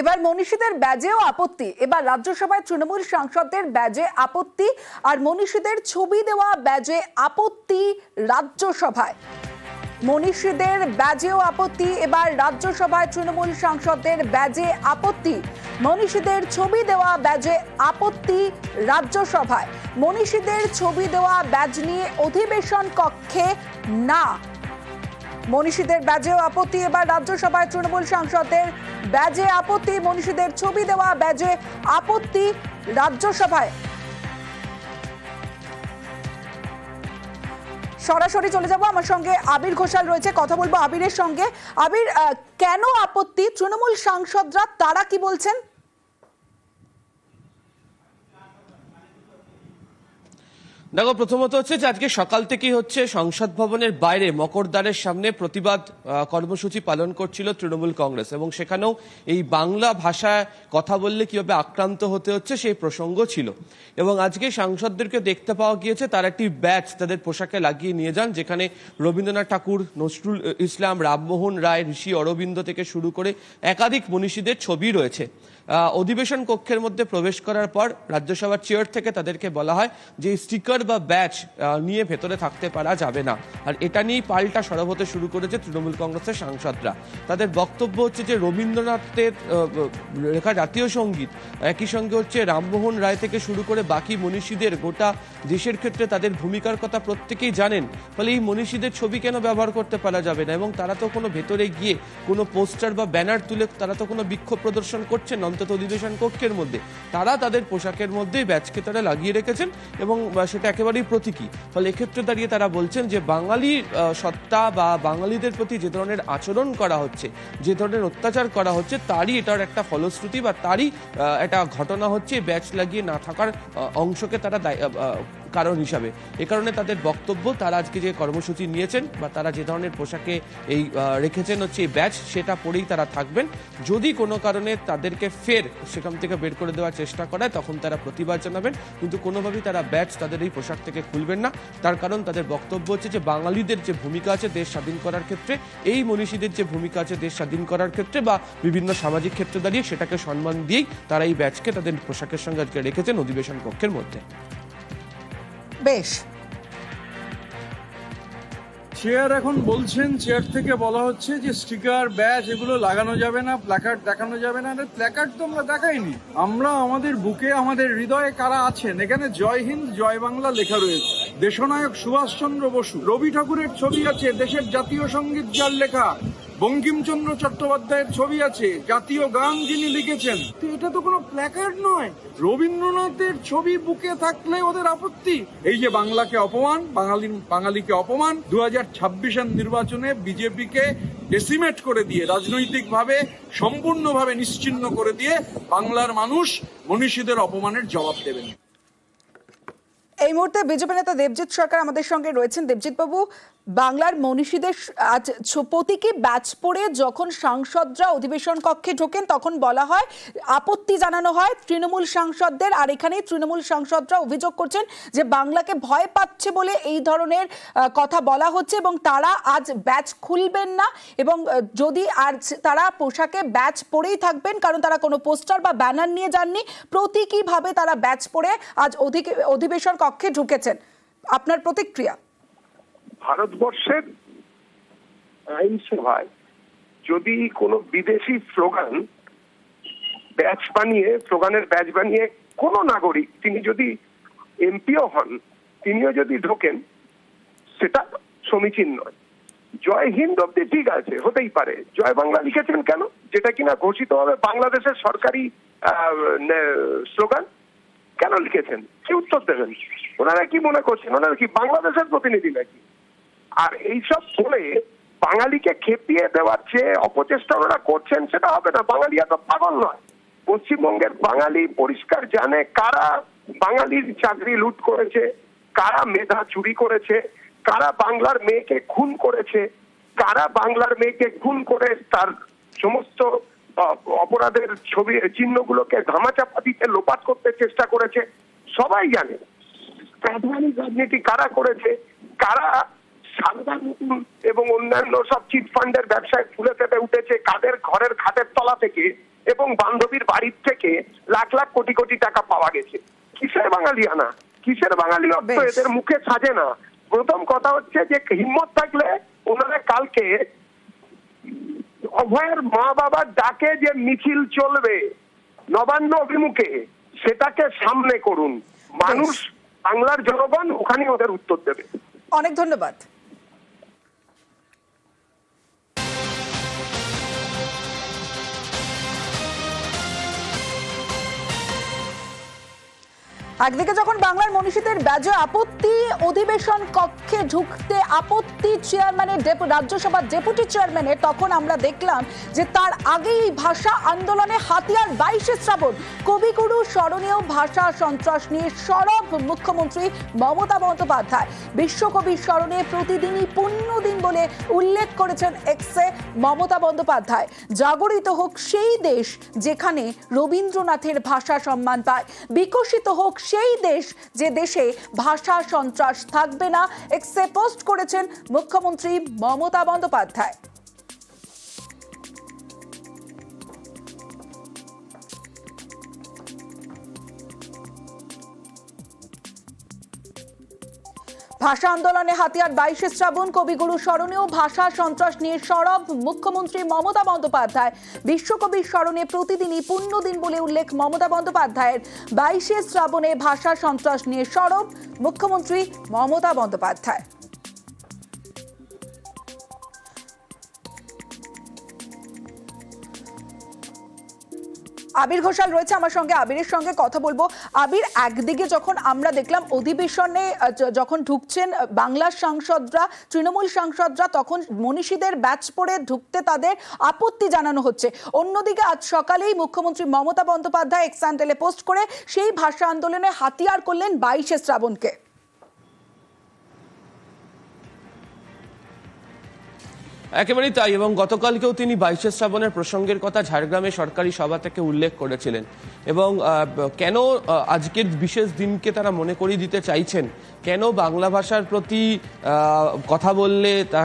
এবার মনীষীদের ব্যাজেও আপত্তি। এবার রাজ্যসভায় তৃণমূল সাংসদদের ব্যাজে আপত্তি আর মনীষীদের ছবি দেওয়া ব্যাজে আপত্তি রাজ্যসভায়। মনীষীদের ব্যাজেও আপত্তি, এবার রাজ্যসভায় তৃণমূল সাংসদদের ব্যাজে আপত্তি। মনীষীদের ছবি দেওয়া ব্যাজে আপত্তি রাজ্যসভায়। মনীষীদের ছবি দেওয়া ব্যাজ নিয়ে অধিবেশন কক্ষে না। মনীষীদের ব্যাজেও আপত্তি। এবার রাজ্যসভায় তৃণমূল সাংসদদের ব্যাজে আপত্তি, মনীষীদের ছবি দেওয়া ব্যাজে আপত্তি রাজ্যসভায়। সরাসরি চলে যাব, আমার সঙ্গে আবির ঘোষাল রয়েছে, কথা বলব আবিরের সঙ্গে। আবির কেন আপত্তি? তৃণমূল সাংসদরা তারা কি বলছেন? দেখো, প্রথমত হচ্ছে যে আজকে সকাল থেকেই হচ্ছে সংসদ ভবনের বাইরে মকরদ্বারের সামনে প্রতিবাদ কর্মসূচি পালন করছিল তৃণমূল কংগ্রেস এবং সেখানেও এই বাংলা ভাষায় কথা বললে কীভাবে আক্রান্ত হতে হচ্ছে সেই প্রসঙ্গ ছিল। এবং আজকে সাংসদদেরকে দেখতে পাওয়া গিয়েছে, তার একটি ব্যাচ তাদের পোশাকে লাগিয়ে নিয়ে যান, যেখানে রবীন্দ্রনাথ ঠাকুর, নজরুল ইসলাম, রামমোহন রায়, ঋষি অরবিন্দ থেকে শুরু করে একাধিক মনীষীদের ছবি রয়েছে। অধিবেশন কক্ষের মধ্যে প্রবেশ করার পর রাজ্যসভার চেয়ার থেকে তাদেরকে বলা হয় যে স্টিকার বা ব্যাচ নিয়ে ভেতরে থাকতে পারা যাবে না। আর এটা নিয়েই পাল্টা সরব হতে শুরু করেছে তৃণমূল কংগ্রেসের সাংসদরা। তাদের বক্তব্য হচ্ছে যে রবীন্দ্রনাথের লেখা জাতীয় সংগীত, একই সঙ্গে হচ্ছে রামমোহন রায় থেকে শুরু করে বাকি মনীষীদের গোটা দেশের ক্ষেত্রে তাদের ভূমিকার কথা প্রত্যেকেই জানেন। ফলে এই মনীষীদের ছবি কেন ব্যবহার করতে পারা যাবে না? এবং তারা তো কোনো ভেতরে গিয়ে কোনো পোস্টার বা ব্যানার তুলে তারা তো কোনো বিক্ষোভ প্রদর্শন করছেন অন্তত অধিবেশন কক্ষের মধ্যে। তারা তাদের পোশাকের মধ্যেই ব্যাচকে তারা লাগিয়ে রেখেছেন এবং সেটা একেবারেই প্রতীকী। ফলে এক্ষেত্রে দাঁড়িয়ে তারা বলছেন যে বাঙালি সত্তা বা বাঙালিদের প্রতি যে ধরনের আচরণ করা হচ্ছে, যে ধরনের অত্যাচার করা হচ্ছে, তারই এটার একটা ফলশ্রুতি বা তারই একটা ঘটনা হচ্ছে ব্যাচ লাগিয়ে না থাকার অংশকে তারা কারণ হিসাবে। এ কারণে তাদের বক্তব্য, তারা আজকে যে কর্মসূচি নিয়েছেন বা তারা যে ধরনের পোশাকে এই রেখেছেন হচ্ছে এই ব্যাচ, সেটা পরেই তারা থাকবেন। যদি কোনো কারণে তাদেরকে ফের সেখান থেকে বের করে দেওয়ার চেষ্টা করায়, তখন তারা প্রতিবাদ জানাবেন। কিন্তু কোনোভাবেই তারা ব্যাচ তাদের এই পোশাক থেকে খুলবেন না। তার কারণ তাদের বক্তব্য হচ্ছে যে, বাঙালিদের যে ভূমিকা আছে দেশ স্বাধীন করার ক্ষেত্রে, এই মনীষীদের যে ভূমিকা আছে দেশ স্বাধীন করার ক্ষেত্রে বা বিভিন্ন সামাজিক ক্ষেত্রে দাঁড়িয়ে সেটাকে সম্মান দিয়েই তারা এই ব্যাচকে তাদের পোশাকের সঙ্গে আজকে রেখেছেন অধিবেশন কক্ষের মধ্যে। বেশ। চেয়ার এখন বলছেন চেয়ার থেকে বলা হচ্ছে যে স্টিকার ব্যাচ এগুলো লাগানো যাবে না প্ল্যাকার্ড দেখানো যাবে না প্ল্যাকার্ড তো আমরা দেখাইনি। আমরা আমাদের বুকে, আমাদের হৃদয়ে কারা আছেন? এখানে জয় হিন্দ, জয় বাংলা লেখা রয়েছে। দেশনায়ক সুভাষচন্দ্র বসু, রবি ঠাকুরের ছবি আছে, দেশের জাতীয় সংগীত যার লেখা। বঙ্কিমচন্দ্র চট্টোপাধ্যায়ের ছবি আছে, জাতীয় গান যিনি লিখেছেন। এটা তো কোনো প্ল্যাকার্ড নয়। রবীন্দ্রনাথের ছবি বুকে থাকলে ওদের আপত্তি। এই যে বাংলাকে অপমান বাঙালি বাঙালিকে অপমান দু হাজার নির্বাচনে বিজেপিকে ডেসিমেট করে দিয়ে, রাজনৈতিকভাবে সম্পূর্ণভাবে নিশ্চিহ্ন করে দিয়ে বাংলার মানুষ মনীষীদের অপমানের জবাব দেবেন। এই মুহূর্তে বিজেপি নেতা দেবজিৎ সরকার আমাদের সঙ্গে রয়েছেন। দেবজিৎ বাবু বাংলার মনীষীদের আজ প্রতীকী ব্যাচ পরে যখন সাংসদরা অধিবেশন কক্ষে ঢোকেন, তখন বলা হয়, আপত্তি জানানো হয় তৃণমূল সাংসদদের। আর এখানে তৃণমূল সাংসদরা অভিযোগ করছেন যে বাংলাকে ভয় পাচ্ছে বলে এই ধরনের কথা বলা হচ্ছে এবং তারা আজ ব্যাচ খুলবেন না এবং যদি আজ তারা পোশাকে ব্যাচ পরেই থাকবেন, কারণ তারা কোনো পোস্টার বা ব্যানার নিয়ে যাননি, প্রতীকীভাবে তারা ব্যাচ পরে আজ অধিবেশন কক্ষে ঢুকেছেন। আপনার প্রতিক্রিয়া? ভারতবর্ষের আইনসভায় যদি কোনো বিদেশি স্লোগান, ব্যাচ বানিয়ে, স্লোগানের ব্যাচ বানিয়ে কোন নাগরিক, তিনি যদি এমপিও হন, তিনিও যদি ঢোকেন, সেটা সমীচীন নয়। জয় হিন্দ অব্দি ঠিক আছে, হতেই পারে। জয় বাংলা লিখেছেন কেন? যেটা কিনা ঘোষিত হবে বাংলাদেশের সরকারি স্লোগান? কেন লিখেছেন? কি উত্তর দেবেন? ওনারা কি মনে করছেন? ওনারা কি বাংলাদেশের প্রতিনিধি নাকি? আর এইসব বলে বাঙালিকে খেপিয়ে দেওয়ার যে অপচেষ্টা ওনারা করছেন, সেটা হবে না। বাঙালি এত পাগল নয়। পশ্চিমবঙ্গের বাঙালি পরিষ্কার জানে কারা বাঙালির চাকরি লুট করেছে, কারা মেধা চুরি করেছে, কারা বাংলার মেয়েকে খুন করেছে, কারা বাংলার মেয়েকে খুন করে তার সমস্ত অপরাধের ছবি, চিহ্নগুলোকে ধামাচাপা দিতে লোপাট করতে চেষ্টা করেছে। সবাই জানে। রাজনীতি কারা করেছে? কারা সারদা এবং অন্যান্য সব চিট ফান্ডের ব্যবসায় ফুলে ফেপে উঠেছে কাদের ঘরের খাটের তলা থেকে এবং বান্ধবীর বাড়ির থেকে লাখ লাখ কোটি কোটি টাকা পাওয়া গেছে। কিসের বাঙালিয়ানা কিসের বাঙালিয়ত্ব বেশ। এদের মুখে সাজে না। প্রথম কথা হচ্ছে যে হিম্মত থাকলে ওনারা কালকে অভয়ের মা বাবার ডাকে যে মিছিল চলবে নবান্ন অভিমুখে সেটাকে সামনে করুন। মানুষ বাংলার জনগণ ওখানে ওদের উত্তর দেবে। অনেক ধন্যবাদ। একদিকে যখন বাংলার মনীষীদের ব্যাজে আপত্তি অধিবেশন কক্ষে ঢুকতে আপত্তি চেয়ারম্যানের রাজ্যসভার ডেপুটি চেয়ারম্যানের তখন আমরা দেখলাম যে তার আগেই ভাষা আন্দোলনে হাতিয়ার বাইশে শ্রাবণ। কবিগুরু স্মরণীয় ভাষা সন্ত্রাস নিয়ে সরব মুখ্যমন্ত্রী মমতা বন্দ্যোপাধ্যায়। বিশ্বকবির স্মরণে প্রতিদিনই পুণ্যদিন বলে উল্লেখ করেছেন এক্সে মমতা বন্দ্যোপাধ্যায়। জাগরিত হোক সেই দেশ যেখানে রবীন্দ্রনাথের ভাষা সম্মান পায়। বিকশিত হোক সেই দেশ যে দেশে ভাষা সন্ত্রাস থাকবে না এক্সে পোস্ট করেছেন মুখ্যমন্ত্রী মমতা বন্দ্যোপাধ্যায়। ভাষা আন্দোলনে হাতিয়ার বাইশে শ্রাবণ কবিগুরু স্মরণীয় ভাষা সন্ত্রাস নিয়ে সরব মুখ্যমন্ত্রী মমতা বন্দ্যোপাধ্যায়। বিশ্বকবির স্মরণে প্রতিদিনই পুণ্যদিন বলে উল্লেখ মমতা বন্দ্যোপাধ্যায়ের। বাইশে শ্রাবণে ভাষা সন্ত্রাস নিয়ে সরব মুখ্যমন্ত্রী মমতা বন্দ্যোপাধ্যায়। আবির ঘোষাল রয়েছে আমার সঙ্গে। আবিরের সঙ্গে কথা বলব। আবির, একদিকে যখন আমরা দেখলাম অধিবেশনে যখন ঢুকছেন বাংলার সাংসদরা, তৃণমূল সাংসদরা, তখন মনীষীদের ব্যাচ পড়ে ঢুকতে তাদের আপত্তি জানানো হচ্ছে। অন্যদিকে আজ সকালেই মুখ্যমন্ত্রী মমতা বন্দ্যোপাধ্যায় এক্সান্টেলে পোস্ট করে সেই ভাষা আন্দোলনে হাতিয়ার করলেন বাইশে শ্রাবণকে। একেবারেই তাই, এবং গতকালকেও তিনি বাইশে শ্রাবণের প্রসঙ্গের কথা ঝাড়গ্রামে সরকারি সভা থেকে উল্লেখ করেছিলেন। এবং কেন আজকের বিশেষ দিনকে তারা মনে করিয়ে দিতে চাইছেন? কেন বাংলা ভাষার প্রতি কথা বললে তা,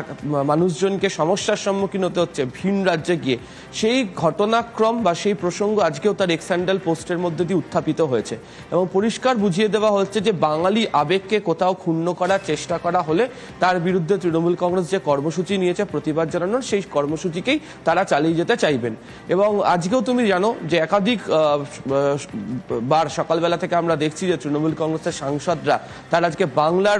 মানুষজনকে সমস্যার সম্মুখীন হতে হচ্ছে ভিন রাজ্যে গিয়ে? সেই ঘটনাক্রম বা সেই প্রসঙ্গ আজকেও তার এক্স্যান্ডাল পোস্টের মধ্যে দিয়ে উত্থাপিত হয়েছে। এবং পরিষ্কার বুঝিয়ে দেওয়া হচ্ছে যে বাঙালি আবেগকে কোথাও ক্ষুণ্ণ করার চেষ্টা করা হলে তার বিরুদ্ধে তৃণমূল কংগ্রেস যে কর্মসূচি নিয়েছে প্রতিবাদ জানানোর সেই কর্মসূচিকেই তারা চালিয়ে যেতে চাইবেন। এবং আজকেও তুমি জানো যে একাধিক বার সকালবেলা থেকে আমরা দেখছি যে তৃণমূল কংগ্রেসের সাংসদরা তারা আজকে বাংলার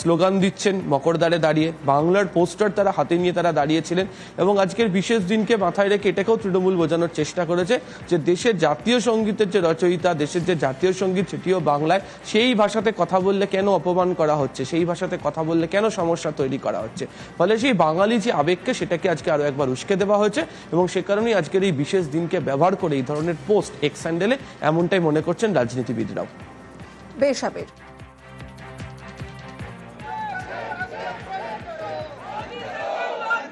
স্লোগান দিচ্ছেন মকরদারে দাঁড়িয়ে। বাংলার পোস্টার তারা হাতে নিয়ে তারা দাঁড়িয়েছিলেন এবং আজকের বিশেষ দিনকে মাথায় রেখে এটাকেও তৃণমূল বোঝানোর চেষ্টা করেছে যে দেশের জাতীয় সঙ্গীতের যে রচয়িতা, দেশের যে জাতীয় সংগীত সেটিও বাংলায়, সেই ভাষাতে কথা বললে কেন অপমান করা হচ্ছে? সেই ভাষাতে কথা বললে কেন সমস্যা তৈরি করা হচ্ছে? ফলে সেই বাঙালি যে আবেগকে সেটাকে আজকে আরও একবার উস্কে দেওয়া হয়েছে এবং সে কারণেই আজকের এই বিশেষ দিনকে ব্যবহার করে এই ধরনের পোস্ট এক্স স্যান্ডেলে এমনটাই মনে করছেন রাজনীতিবিদরাও। বেশ আবির।